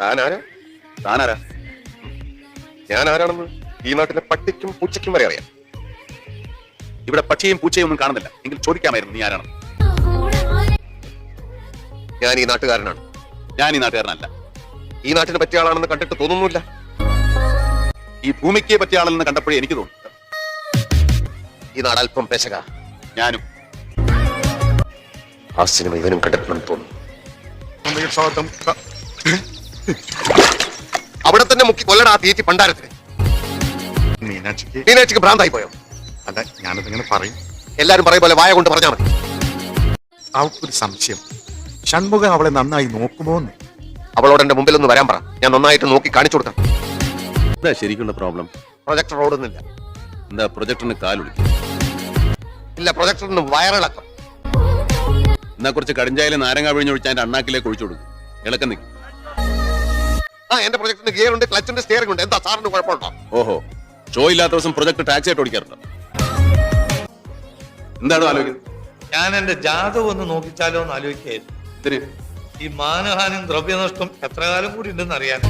താനാരാ? താനാരാ? ഞാൻ ആരാണെന്ന് ഈ നാട്ടിലെ പട്ടിക്കും പൂച്ചയ്ക്കും വരെ അറിയാം. ഇവിടെ പക്ഷിയും പൂച്ചയും ഒന്നും കാണുന്നില്ല. എങ്കിൽ ചോദിക്കാമായിരുന്നു നീ ആരാണ് ഞാൻ ഈ നാട്ടുകാരനാണ്. ഞാൻ ഈ നാട്ടുകാരനല്ല. ഈ നാട്ടിനെ പറ്റിയ ആളാണെന്ന് കണ്ടിട്ട് തോന്നുന്നില്ല ഈ ഭൂമിക്ക് പറ്റിയ ആളെന്ന് കണ്ടപ്പോഴേ എനിക്ക് തോന്നി. ഈ നാട് അല്പം പേശക. ഞാനും. ആ സിനിമ ഇവനും കണ്ടിട്ടുണ്ടെന്ന് തോന്നുന്നു. അവിടെ തന്നെ മുക്കി കൊല്ലട ആ തീറ്റി പണ്ടാരത്തിന്. മീനാക്ഷിക്ക് മീനാക്ഷിക്ക് ഭ്രാന്തായി പോയോ അല്ല ഞാനതിങ്ങനെ പറയും. എല്ലാരും പറയും പോലെ വായ കൊണ്ട് പറഞ്ഞാൽ മതി. അവൾക്കൊരു സംശയം. ഷൺമുഖം അവളെ നന്നായി നോക്കുമോ എന്ന് അവളോട് എന്റെ മുമ്പിൽ ഒന്ന് വരാൻ പറ. ഞാൻ നന്നായിട്ട് നോക്കി കാണിച്ചു കൊടുക്കാം. എന്താ ശരിക്കുള്ള പ്രോബ്ലം പ്രൊജക്ടർ ഓടുന്നില്ല. എന്താ പ്രൊജക്ടറിന് കാലൊളി ഇല്ല പ്രൊജക്ടറിന് വയറിളക്കം. എന്നാ കുറച്ച് കടിഞ്ചായാലും നാരങ്ങ പിഴിഞ്ഞൊഴിച്ച് അതിന്റെ അണ്ണാക്കിലേക്ക് ഒഴിച്ചു കൊടുക്കും. ഇളക്കം നിൽക്കും ആ എന്റെ പ്രൊജക്ടിന് ഗിയർ ഉണ്ട് ക്ലച്ചിന്റെ സ്റ്റിയറിംഗ് ഉണ്ട്. എന്താ സാറിന് കുഴപ്പമുണ്ടോ? ഓഹോ. ഷോ ഇല്ലാത്ത ദിവസം പ്രൊജക്ട് ടാക്സി ആയിട്ട് ഓടിക്കാറുണ്ടോ? എന്താണ് ആലോചിക്കുന്നത്? ഞാൻ എന്റെ ജാതകം ഒന്ന് നോക്കിച്ചാലോ എന്ന് ആലോചിക്കായിരുന്നു ഇതിന് ഈ മാനഹാനും ദ്രവ്യനഷ്ടം എത്ര കാലം കൂടി ഉണ്ടെന്ന് അറിയാൻ.